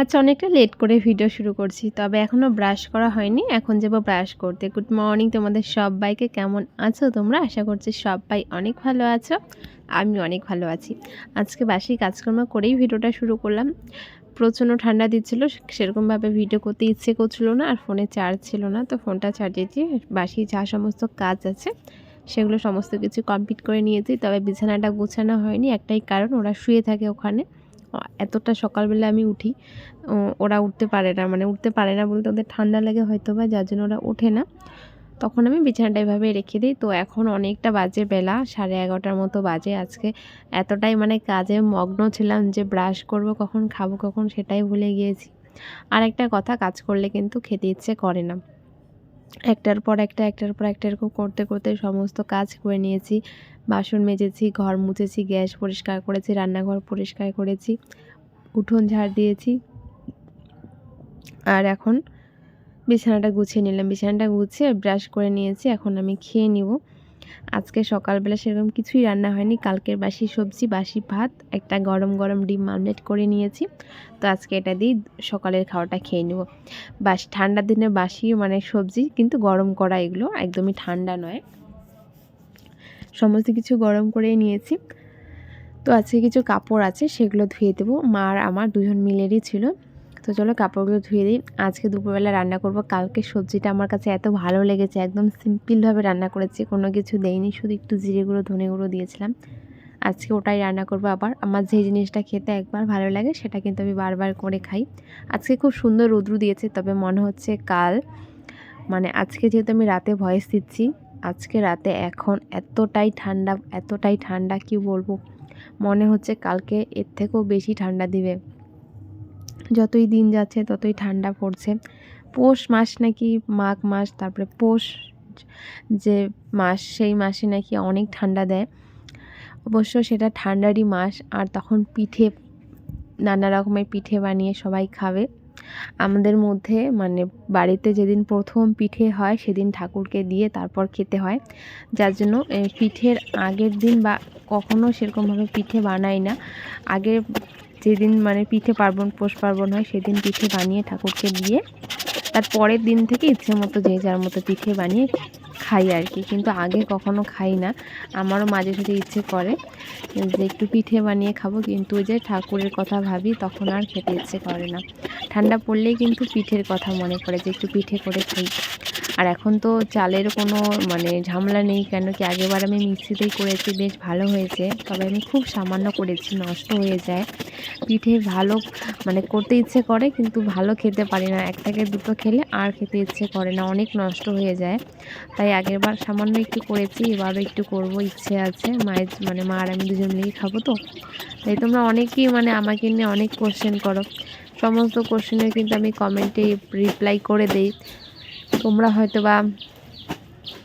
আজ অনেকটা লেট করে ভিডিও শুরু করছি, তবে এখনও ব্রাশ করা হয়নি, এখন যাব ব্রাশ করতে। গুড মর্নিং তোমাদের সবাইকে, কেমন আছো তোমরা? আশা করছি সবাই অনেক ভালো আছো আমি অনেক ভালো আছি। আজকে বাসি কাজকর্ম করেই ভিডিওটা শুরু করলাম। প্রচণ্ড ঠান্ডা দিচ্ছিল, সেরকমভাবে ভিডিও করতে ইচ্ছে করছিল না, আর ফোনে চার্জ ছিল না, তো ফোনটা চার্জেছি বাসি যা সমস্ত কাজ আছে সেগুলো সমস্ত কিছু কমপ্লিট করে নিয়েছি, তবে বিছানাটা গোছানো হয়নি, একটাই কারণ ওরা শুয়ে থাকে ওখানে। এতটা সকালবেলা আমি উঠি ওরা উঠতে পারে না মানে উঠতে পারে না বলতে ওদের ঠান্ডা লাগে হয়তো বা যার জন্য ওরা ওঠে না। তখন আমি বিছানাটা এভাবে রেখে দিই। তো এখন অনেকটা বাজে বেলা, সাড়ে এগারোটার মতো বাজে আজকে। এতটাই মানে কাজে মগ্ন ছিলাম যে ব্রাশ করব, কখন খাব, কখন সেটাই ভুলে গিয়েছি। আর একটা কথা, কাজ করলে কিন্তু খেতে ইচ্ছে করে না। একটার পর একটা, একটার পর একটা এরকম করতে করতে সমস্ত কাজ করে নিয়েছি। বাসন মেজেছি, ঘর মুছেছি, গ্যাস পরিষ্কার করেছি, রান্নাঘর পরিষ্কার করেছি, উঠোন ঝাড় দিয়েছি। আর এখন বিছানাটা গুছিয়ে নিলাম। বিছানাটা গুছিয়ে ব্রাশ করে নিয়েছি। এখন আমি খেয়ে নিব। আজকে সকালবেলা সেরকম কিছুই রান্না হয়নি। কালকের বাসি সবজি, বাসি ভাত, একটা গরম গরম ডিম মামলেট করে নিয়েছি। তো আজকে এটা দিয়েই সকালের খাওয়াটা খেয়ে নেব। বাসি ঠান্ডার দিনে বাসি মানে সবজি, কিন্তু গরম করা এগুলো একদমই ঠান্ডা নয়। সমস্ত কিছু গরম করে নিয়েছি। তো আজকে কিছু কাপড় আছে, সেগুলো ধুয়ে দেবো। মা আর আমার দুজন মিলেরই ছিল। তো চলো কাপড়গুলো ধুয়ে দিই। আজকে দুপুরবেলা রান্না করব। কালকে সবজিটা আমার কাছে এত ভালো লেগেছে, একদম সিম্পলভাবে রান্না করেছি, কোনো কিছু দেইনি, শুধু একটু জিরে গুঁড়ো, ধনে গুঁড়ো দিয়েছিলাম। আজকে ওটাই রান্না করব আবার। আমার যে জিনিসটা খেতে একবার ভালো লাগে, সেটা কিন্তু আমি বারবার করে খাই। আজকে খুব সুন্দর রৌদ্রু দিয়েছে, তবে মনে হচ্ছে কাল মানে আজকে যেহেতু আমি রাতে ভয়েস দিচ্ছি, আজকে রাতে এখন এতটাই ঠান্ডা এতটাই ঠান্ডা, কি বলব? মনে হচ্ছে কালকে এর থেকেও বেশি ঠান্ডা দিবে। যতই দিন যাচ্ছে, ততই ঠান্ডা পড়ছে। পৌষ মাস নাকি মাঘ মাস, তারপরে পৌষ যে মাস, সেই মাসে নাকি অনেক ঠান্ডা দেয়। অবশ্য সেটা ঠান্ডারই মাস, আর তখন পিঠে, নানা রকমের পিঠে বানিয়ে সবাই খাবে। আমাদের মধ্যে মানে বাড়িতে যেদিন প্রথম পিঠে হয়, সেদিন ঠাকুরকে দিয়ে তারপর খেতে হয়। যার জন্য পিঠের আগের দিন বা কখনো সেরকমভাবে পিঠে বানাই না। আগে যেদিন মানে পিঠে পার্বণ, পৌষ পার্বণ হয়, সেদিন পিঠে বানিয়ে ঠাকুরকে দিয়ে তার পরের দিন থেকে ইচ্ছে মতো যে যার মতো পিঠে বানিয়ে খাই আর কি। কিন্তু আগে কখনো খাই না। আমারও মাঝে সাঝে ইচ্ছে করে যে একটু পিঠে বানিয়ে খাব, কিন্তু যে ঠাকুরের কথা ভাবি, তখন আর খেতে ইচ্ছে করে না। ঠান্ডা পড়লেই কিন্তু পিঠের কথা মনে পড়ে যে একটু পিঠে করে খাই। আর এখন তো চালের কোনো মানে ঝামেলা নেই, কেন কি আগেবার আমি মিক্সিতেই করেছি, বেশ ভালো হয়েছে। তবে আমি খুব সামান্য করেছি, নষ্ট হয়ে যায়। পিঠে ভালো মানে করতে ইচ্ছে করে, কিন্তু ভালো খেতে পারি না। এক থেকে দুটো খেলে আর খেতে ইচ্ছে করে না, অনেক নষ্ট হয়ে যায়। তাই আগেরবার সামান্য একটু করেছি, এবারও একটু করব, ইচ্ছে আছে। মায়ের মানে মা আর আমি দুজন মিলেই খাব তো। তাই তোমরা অনেকেই মানে আমাকে নিয়ে অনেক কোশ্চেন করো। সমস্ত কোশ্চেনের কিন্তু আমি কমেন্টে রিপ্লাই করে দেই। তোমরা হয়তো বা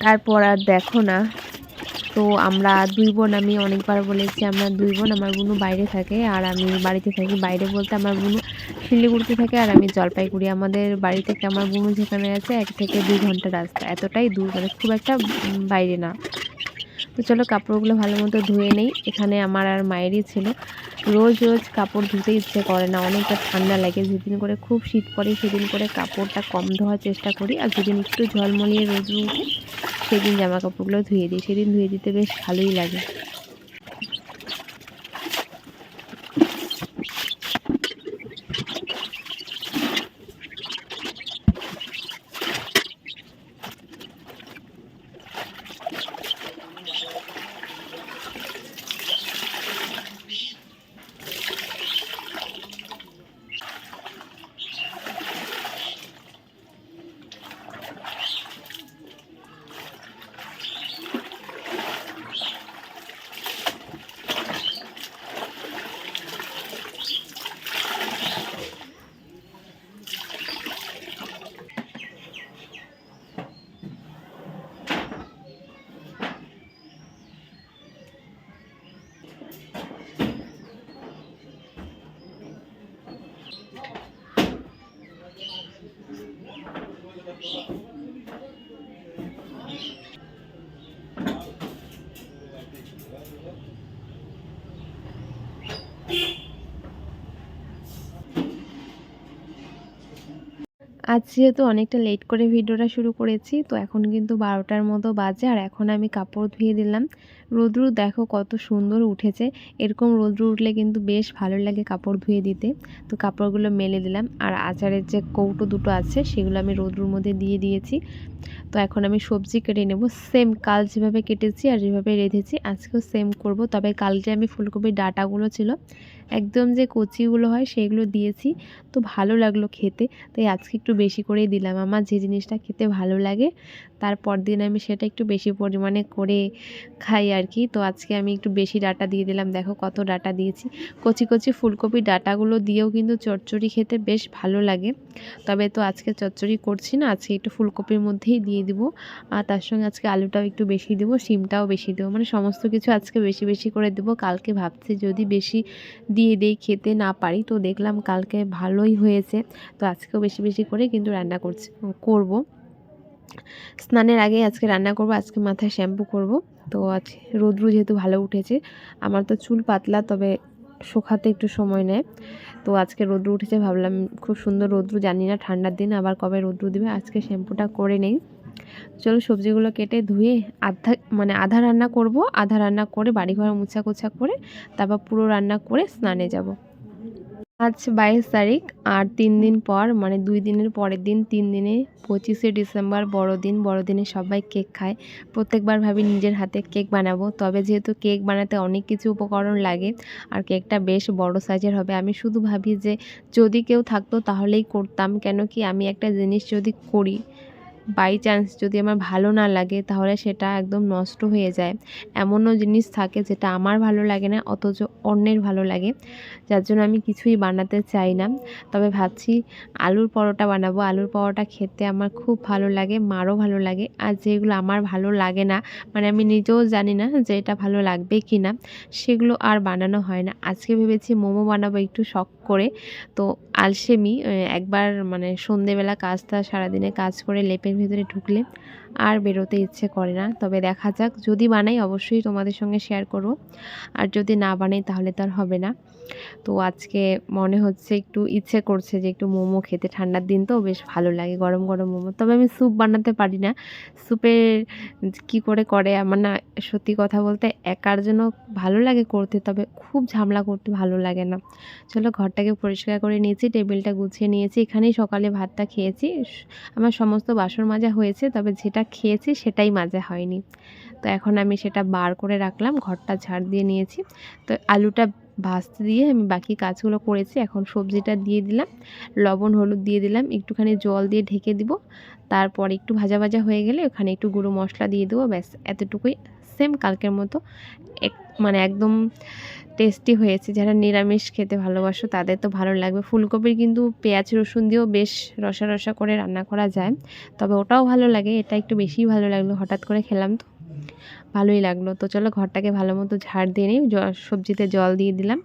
তারপর আর দেখো না। তো আমরা দুই বোন, আমি অনেকবার বলেছি আমরা দুই বোন, আমার বোনও বাইরে থাকে আর আমি বাড়িতে থাকি। বাইরে বলতে আমার বোনও শিলিগুড়িতে থাকে আর আমি জলপাইগুড়ি। আমাদের বাড়ি থেকে আমার বোনও যেখানে আছে, এক থেকে দুই ঘণ্টা রাস্তা। এতটাই দূর মানে খুব একটা বাইরে না। তো চলো কাপড়গুলো ভালো মতো ধুয়ে নেই। এখানে আমার আর মায়েরই ছিল। রোজ রোজ কাপড় ধুতে ইচ্ছে করে না। অনেকটা ঠান্ডা লাগে। যেদিন করে খুব শীত পড়ে, সেদিন করে কাপড়টা কম ধোয়ার চেষ্টা করি। আর যেদিন একটু ঝলমলিয়ে রোদ উঠে, সেদিন জামা কাপড়গুলো ধুয়ে দিই। সেদিন ধুয়ে দিতে বেশ ভালোই লাগে। আজ যেহেতু অনেকটা লেট করে ভিডিওটা শুরু করেছি, তো এখন কিন্তু বারোটার মতো বাজে, আর এখন আমি কাপড় ধুয়ে দিলাম। রোদ্রু দেখো কত সুন্দর উঠেছে। এরকম রোদ্রু উঠলে কিন্তু বেশ ভালো লাগে কাপড় ধুয়ে দিতে। তো কাপড়গুলো মেলে দিলাম। আর আচারের যে কৌটো দুটো আছে, সেগুলো আমি রোদ্রুর মধ্যে দিয়ে দিয়েছি। তো এখন আমি সবজি কেটে নেব। সেম কাল যেভাবে কেটেছি আর যেভাবে রেঁধেছি, আজকেও সেম করব। তবে কালকে আমি ফুলকপির ডাটাগুলো ছিল, একদম যে কচিগুলো হয়, সেগুলো দিয়েছি। তো ভালো লাগল খেতে। তাই আজকে একটু বেশি করেই দিলাম। আমার যে জিনিসটা খেতে ভালো লাগে, তারপর দিন আমি সেটা একটু বেশি পরিমাণে করে খাই আর কি তো আজকে আমি একটু বেশি ডাটা দিয়ে দিলাম। দেখো কত ডাটা দিয়েছি। কচি কচি ফুলকপি ডাটাগুলো দিয়েও কিন্তু চচ্চড়ি খেতে বেশ ভালো লাগে। তবে তো আজকে চচ্চড়ি করছি না, আজকে একটু ফুলকপির মধ্যেই দিয়ে দিব। আর তার সঙ্গে আজকে আলুটাও একটু বেশি দেবো, শিমটাও বেশি দেবো। মানে সমস্ত কিছু আজকে বেশি বেশি করে দেবো। কালকে ভাবছি যদি বেশি দিয়ে দেই খেতে না পারি, তো দেখলাম কালকে ভালোই হয়েছে। তো আজকেও বেশি বেশি করে কিন্তু রান্না করছি, করব। স্নানের আগে আজকে রান্না করব, আজকে মাথায় শ্যাম্পু করব। তো আজকে রোদ্রু যেহেতু ভালো উঠেছে, আমার তো চুল পাতলা, তবে শুকাতে একটু সময় নেয়। তো আজকে রোদ্রু উঠেছে, ভাবলাম খুব সুন্দর রোদ্রু, জানি না ঠান্ডার দিন, আবার কবে রোদ্রু দিবে, আজকে শ্যাম্পুটা করে নেই। চলো সবজিগুলো কেটে ধুয়ে আধা মানে আধা রান্না করব, আধা রান্না করে বাড়িঘর মুছা কোছা করে, তারপর পুরো রান্না করে স্নানে যাব। আজ বাইশ তারিখ আর তিন দিন পর মানে দুই দিনের পরের দিন, তিন দিনে পঁচিশে ডিসেম্বর বড়দিন বড়দিনে সবাই কেক খায়। প্রত্যেকবার ভাবি নিজের হাতে কেক বানাবো। তবে যেহেতু কেক বানাতে অনেক কিছু উপকরণ লাগে আর কেকটা বেশ বড় সাইজের হবে, আমি শুধু ভাবি যে যদি কেউ থাকতো তাহলেই করতাম। কেন কি আমি একটা জিনিস যদি করি বাই চান্স যদি আমার ভালো না লাগে, তাহলে সেটা একদম নষ্ট হয়ে যায়। এমনও জিনিস থাকে যেটা আমার ভালো লাগে না, অথচ অন্যের ভালো লাগে, যার জন্য আমি কিছুই বানাতে চাই না। তবে ভাবছি আলুর পরোটা বানাবো। আলুর পরোটা খেতে আমার খুব ভালো লাগে, মারও ভালো লাগে, আর যেগুলো আমার ভালো লাগে না মানে আমি নিজেও জানি না যে এটা ভালো লাগবে কি না, সেগুলো আর বানানো হয় না। আজকে ভেবেছি মোমো বানাবো একটু শখ করে। তো আলসেমি একবার মানে সন্ধেবেলা কাজটা সারাদিনে কাজ করে লেপের ভিতরে ঢুকলে আর বেরোতে ইচ্ছে করে না। তবে দেখা যাক, যদি বানাই অবশ্যই তোমাদের সঙ্গে শেয়ার করব। আর যদি না বানাই তাহলে তো আর হবে না। তো আজকে মনে হচ্ছে একটু ইচ্ছে করছে যে একটু মোমো খেতে। ঠান্ডার দিন তো বেশ ভালো লাগে গরম গরম মোমো। তবে আমি স্যুপ বানাতে পারি না। স্যুপের কি করে করে আমার না সত্যি কথা বলতে একার জন্য ভালো লাগে করতে, তবে খুব ঝামেলা করতে ভালো লাগে না। চলো ঘরটাকে পরিষ্কার করে নিয়েছি, টেবিলটা গুছিয়ে নিয়েছি। এখানেই সকালে ভাতটা খেয়েছি। আমার সমস্ত বাসন মাজা হয়েছে, তবে যেটা খেয়েছি সেটাই মাজা হয়নি। তো এখন আমি সেটা বার করে রাখলাম, ঘরটা ঝাড় দিয়ে নিয়েছি। তো আলুটা ভাজতে দিয়ে আমি বাকি কাজগুলো করেছি, এখন সবজিটা দিয়ে দিলাম, লবণ, হলুদ দিয়ে দিলাম, একটুখানি জল দিয়ে ঢেকে দিব। তারপর একটু ভাজা ভাজা হয়ে গেলে ওখানে একটু গুঁড়ো মশলা দিয়ে দেবো, ব্যাস, এতটুকুই। সেম কালকের মতো। এক মানে একদম টেস্টি হয়েছে। যারা নিরামিষ খেতে ভালোবাসো, তাদের তো ভালো লাগবে। ফুলকপির কিন্তু পেঁয়াজ, রসুন দিয়েও বেশ রসা রসা করে রান্না করা যায়। তবে ওটাও ভালো লাগে। এটা একটু বেশিই ভালো লাগল। হঠাৎ করে খেলাম তো। ভালোই লাগল। তো চলো ঘরটাকে ভালো মতো ঝাড় দিয়ে নিই। সবজিতে জল দিয়ে দিলাম।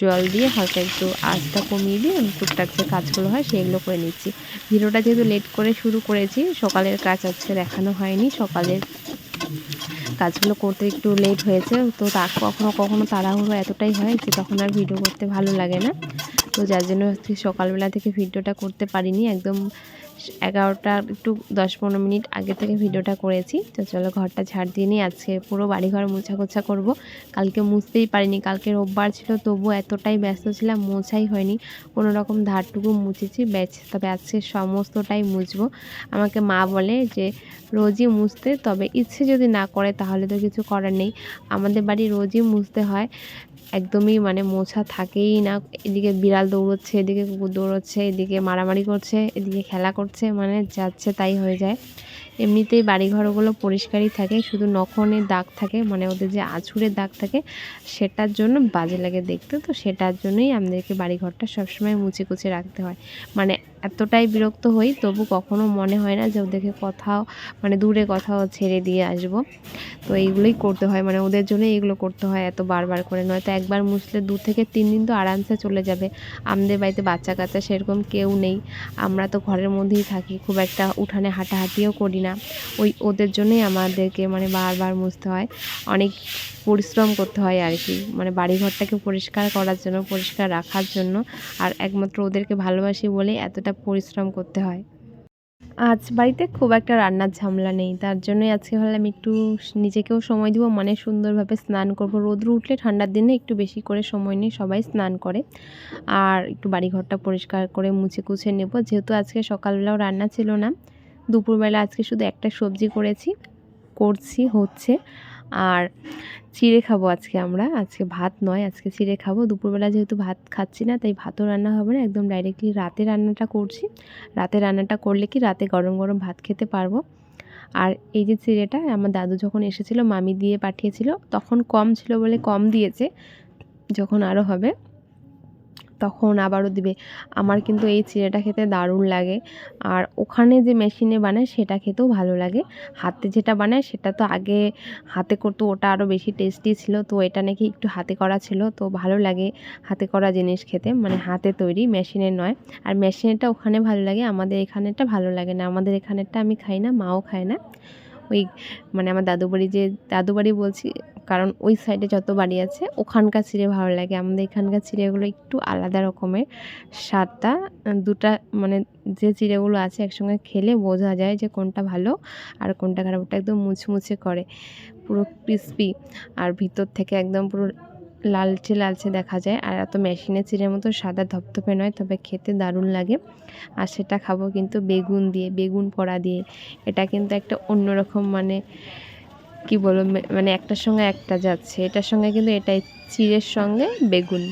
জল দিয়ে হালকা একটু আঁচটা কমিয়ে দিয়ে আমি টুকটাক যে কাজগুলো হয় সেগুলো করে নিচ্ছি। ভিডিওটা যেহেতু লেট করে শুরু করেছি, সকালের কাজ আজকে দেখানো হয়নি। সকালের কাজগুলো করতে একটু লেট হয়েছে। তো তা কখনো কখনো তাড়াহুড়ো এতটাই হয় যে তখন আর ভিডিও করতে ভালো লাগে না। তো যার জন্য সকালবেলা থেকে ভিডিওটা করতে পারিনি। একদম এগারোটা, একটু দশ পনেরো মিনিট আগে থেকে ভিডিওটা করেছি। তো চলো ঘরটা ঝাড় দিয়ে নিই। আজকে পুরো বাড়িঘর মোছা কোছা করব। কালকে মুছতেই পারিনি। কালকে রোববার ছিল, তবুও এতটাই ব্যস্ত ছিলাম, মোছাই হয়নি। কোনো রকম ধারটুকু মুছেছি ব্যাচ তবে আজকে সমস্তটাই মুছবো। আমাকে মা বলে যে, রোজই মুছতে, তবে ইচ্ছে যদি না করে, তাহলে তো কিছু করার নেই। আমাদের বাড়ি রোজই মুছতে হয়। একদমই মানে মোছা থাকেই না। এদিকে বিড়াল দৌড়চ্ছে, এদিকে কুকুর দৌড়চ্ছে, এদিকে মারামারি করছে, এদিকে খেলা করছে মানে যাচ্ছে তাই হয়ে যায়। এমনিতেই বাড়িঘরগুলো পরিষ্কারই থাকে, শুধু নখনের দাগ থাকে মানে ওদের যে আছুরের দাগ থাকে, সেটার জন্য বাজে লাগে দেখতে। তো সেটার জন্যই আমাদেরকে বাড়িঘরটা সবসময় মুছে কুচে রাখতে হয়। মানে এতটাই বিরক্ত হই, তবু কখনো মনে হয় না যে ওদেরকে কোথাও মানে দূরে কোথাও ছেড়ে দিয়ে আসব। তো এইগুলোই করতে হয় মানে ওদের জন্য এগুলো করতে হয় এত বারবার করে। নয়তো একবার মুছলে দু থেকে তিন দিন তো আরামসে চলে যাবে। আমাদের বাড়িতে বাচ্চা কাচ্চা সেরকম কেউ নেই। আমরা তো ঘরের মধ্যেই থাকি, খুব একটা উঠানে হাঁটাহাঁটিও করি না। ওই ওদের জন্যই আমাদেরকে মানে বারবার মুছতে হয়। অনেক পরিশ্রম করতে হয় আর কি মানে বাড়িঘরটাকে পরিষ্কার করার জন্য, পরিষ্কার রাখার জন্য। আর একমাত্র ওদেরকে ভালোবাসি বলে এতটা পরিশ্রম করতে হয়। আজ বাড়িতে খুব একটা রান্নার ঝামেলা নেই। তার জন্যই আজকে ভাবলাম একটু নিজেকেও সময় দিব মানে সুন্দরভাবে স্নান করব। রোদ্র উঠলে ঠান্ডার দিনে একটু বেশি করে সময় নিয়ে সবাই স্নান করে। আর একটু বাড়িঘরটা পরিষ্কার করে মুছে কুছে নেব। যেহেতু আজকে সকালবেলাও রান্না ছিল না, দুপুরবেলা আজকে শুধু একটা সবজি করেছি, করছি, হচ্ছে। আর চিড়ে খাব আজকে আমরা। আজকে ভাত নয়, আজকে চিড়ে খাব। দুপুরবেলা যেহেতু ভাত খাচ্ছি না, তাই ভাতও রান্না হবে না। একদম ডাইরেক্টলি রাতে রান্নাটা করছি। রাতে রান্নাটা করলে কি রাতে গরম গরম ভাত খেতে পারব? আর এই যে চিড়েটা, আমার দাদু যখন এসেছিল, মামি দিয়ে পাঠিয়েছিল, তখন কম ছিল বলে কম দিয়েছে, যখন আরও হবে। তখন আবারও দিবে। আমার কিন্তু এই চিড়েটা খেতে দারুণ লাগে। আর ওখানে যে মেশিনে বানায় সেটা খেতেও ভালো লাগে। হাতে যেটা বানায় সেটা তো আগে হাতে করতো, ওটা আরও বেশি টেস্টি ছিল। তো এটা নাকি একটু হাতে করা ছিল, তো ভালো লাগে হাতে করা জিনিস খেতে। মানে হাতে তৈরি মেশিনের নয়। আর মেশিনেরটা ওখানে ভালো লাগে, আমাদের এখানেরটা ভালো লাগে না। আমাদের এখানেরটা আমি খাই না, মাও খায় না। ওই মানে আমার দাদু বাড়ি যে দাদু বাড়ি বলছি, কারণ ওই সাইডে যত বাড়ি আছে, ওখানকার চিড়ে ভালো লাগে। আমাদের এখানকার চিড়েগুলো একটু আলাদা রকমের। স্বাদটা দুটা মানে যে চিড়েগুলো আছে একসঙ্গে খেলে বোঝা যায় যে কোনটা ভালো আর কোনটা খারাপ। ওটা একদম মুছমুছে করে, পুরো ক্রিস্পি আর ভিতর থেকে একদম পুরো লালচে লালচে দেখা যায়। আর এত মেশিনে চিড়ের মতো সাদা ধপধপে নয়, তবে খেতে দারুণ লাগে। আর সেটা খাব কিন্তু বেগুন দিয়ে, বেগুন পোড়া দিয়ে। এটা কিন্তু একটা অন্যরকম মানে কি বলব মানে একটার সঙ্গে একটা যাচ্ছে। এটার সঙ্গে কিন্তু এটাই, চিড়ের সঙ্গে বেগুন।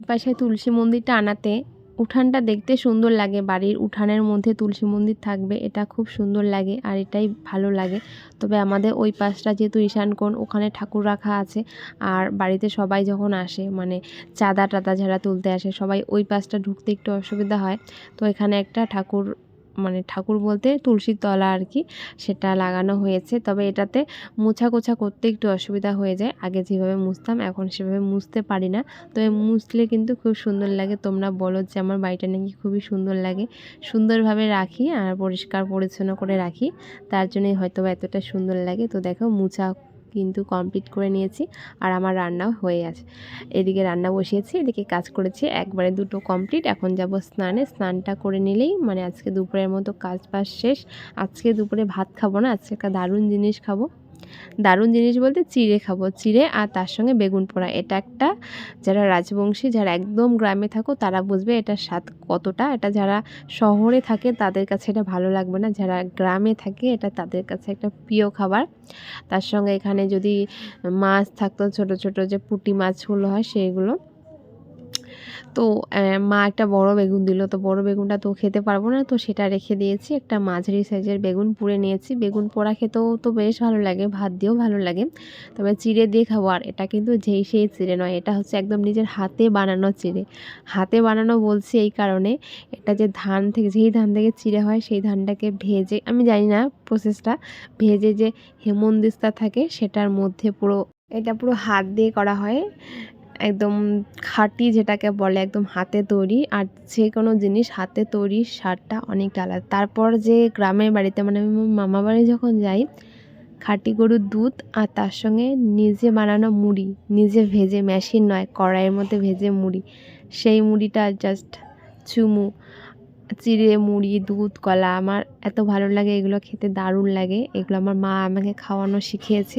পাশে তুলসী মন্দিরটা আনাতে উঠানটা দেখতে সুন্দর লাগে, বাড়ির উঠানের মধ্যে তুলসী মন্দির থাকবে, এটা খুব সুন্দর লাগে আর এটাই ভালো লাগে। তবে আমাদের ওই পাশটা যেহেতু ঈশানকোণ ওখানে ঠাকুর রাখা আছে আর বাড়িতে সবাই যখন আসে মানে চাঁদা টাদা যারা তুলতে আসে, সবাই ওই পাশটা ঢুকতে একটু অসুবিধা হয়। তো এখানে একটা ঠাকুর মানে ঠাকুর বলতে তুলসীর তলা আর কি সেটা লাগানো হয়েছে। তবে এটাতে মোছা কোছা করতে একটু অসুবিধা হয়ে যায়। আগে যেভাবে মুছতাম এখন সেভাবে মুছতে পারি না। তবে মুছলে কিন্তু খুব সুন্দর লাগে। তোমরা বলো যে আমার বাড়িটা নাকি খুবই সুন্দর লাগে। সুন্দরভাবে রাখি আর পরিষ্কার পরিচ্ছন্ন করে রাখি। তার জন্যই হয়তো এতটা সুন্দর লাগে। তো দেখো মুছা কিন্তু কমপ্লিট করে নিয়েছি আর আমার রান্নাও হয়ে আছে। এদিকে রান্না বসিয়েছি, এদিকে কাজ করেছি, একবারে দুটো কমপ্লিট এখন যাব স্নানে। স্নানটা করে নিলেই মানে আজকে দুপুরের মতো কাজ বাজ শেষ। আজকে দুপুরে ভাত খাব না, আজকে একটা দারুণ জিনিস খাব। দারুণ জিনিস বলতে চিড়ে খাব। চিড়ে আর তার সঙ্গে বেগুন পোড়া। এটা একটা যারা রাজবংশী, যারা একদম গ্রামে থাকো, তারা বুঝবে এটা স্বাদ কতটা। এটা যারা শহরে থাকে, তাদের কাছে এটা ভালো লাগবে না। যারা গ্রামে থাকে, এটা তাদের কাছে একটা প্রিয় খাবার। তার সঙ্গে এখানে যদি মাছ থাকতো, ছোট ছোট যে পুটি মাছগুলো হয়, সেইগুলো। তো মা একটা বড় বেগুন দিল। তো বড় বেগুনটা তো খেতে পারব না, তো সেটা রেখে দিয়েছি। একটা মাঝারি সাইজের বেগুন পুড়ে নিয়েছি। বেগুন পোড়া খেতেও তো বেশ ভালো লাগে, ভাত দিয়েও ভালো লাগে। তবে চিড়ে দিয়ে খাব, আর এটা কিন্তু যেই সেই চিড়ে নয়, এটা হচ্ছে একদম নিজের হাতে বানানো চিড়ে। হাতে বানানো বলছি এই কারণে, এটা যে ধান থেকে, যেই ধান থেকে চিড়ে হয়, সেই ধানটাকে ভেজে, আমি জানি না প্রসেসটা ভেজে যে হেমন্দিস্তা থাকে, সেটার মধ্যে পুরো, এটা পুরো হাত দিয়ে করা হয়। একদম খাঁটি যেটাকে বলে একদম হাতে তৈরি আর যে কোনো জিনিস হাতে তৈরি সারটা অনেক আলাদা। তারপর যে গ্রামের বাড়িতে মানে আমি মামা বাড়ি যখন যাই, খাঁটি গরুর দুধ আর তার সঙ্গে নিজে বানানো মুড়ি, নিজে ভেজে মেশিন নয়, কড়াইয়ের মধ্যে ভেজে মুড়ি। সেই মুড়িটা জাস্ট চুমু। চিড়ে, মুড়ি, দুধ, কলা আমার এত ভালো লাগে, এগুলো খেতে দারুণ লাগে। এগুলো আমার মা আমাকে খাওয়ানো শিখিয়েছে।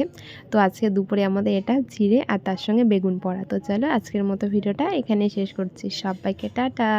তো আজকে দুপুরে আমাদের এটা চিড়ে আর তার সঙ্গে বেগুন পড়া। তো চলো আজকের মতো ভিডিওটা এখানে শেষ করছি। সবাইকে টাটা।